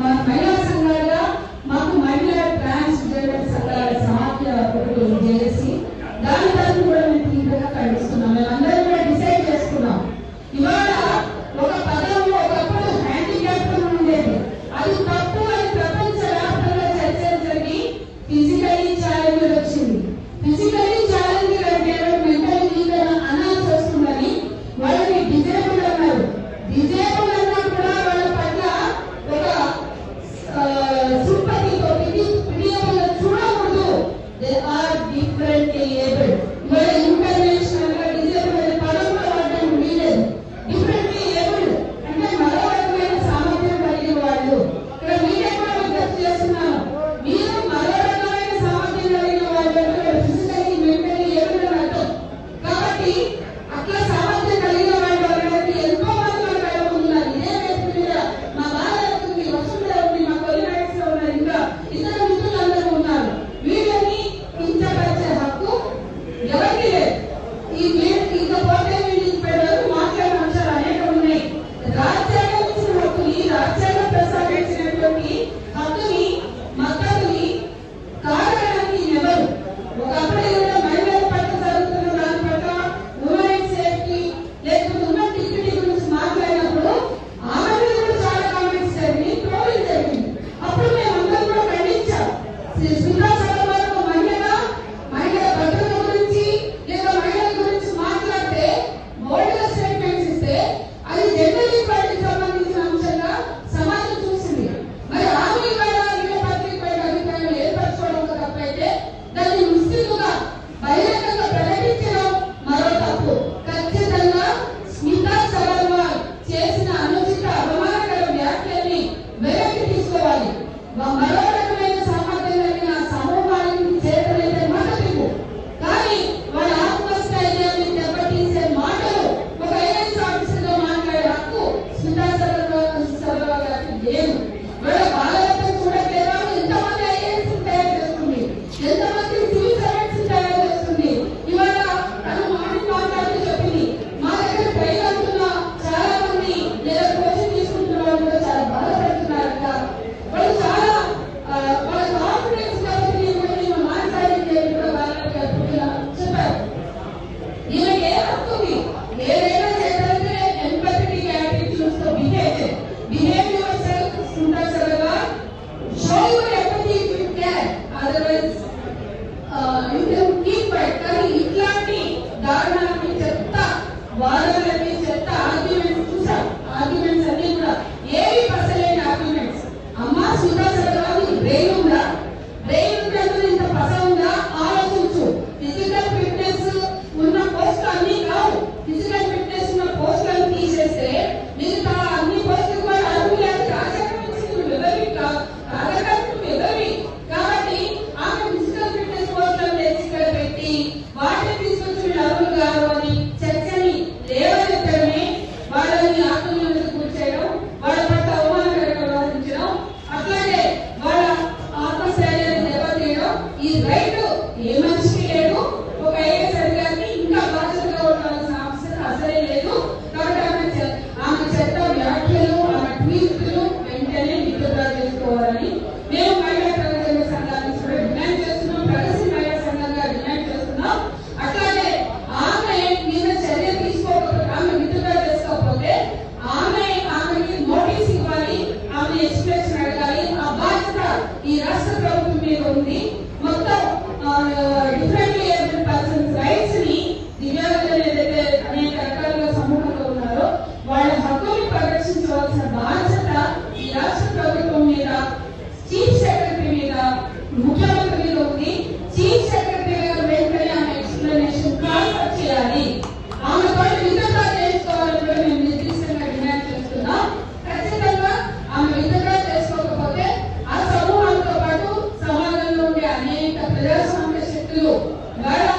మహిళా సంఘాలుగా మాకు మహిళా ట్రాన్స్జెండర్ సంఘాల సమాఖ్య ఒకటి చేసి దాని కూడా మేము తీవ్రంగా ఖండిస్తున్నాం. మేము అందరం కూడా డిసైడ్ చేసుకున్నాం. ఇవాళ ఒక పదం ఒకప్పుడు హ్యాండిక్యాప్ ఉండేది అది తప్పు They are different Two.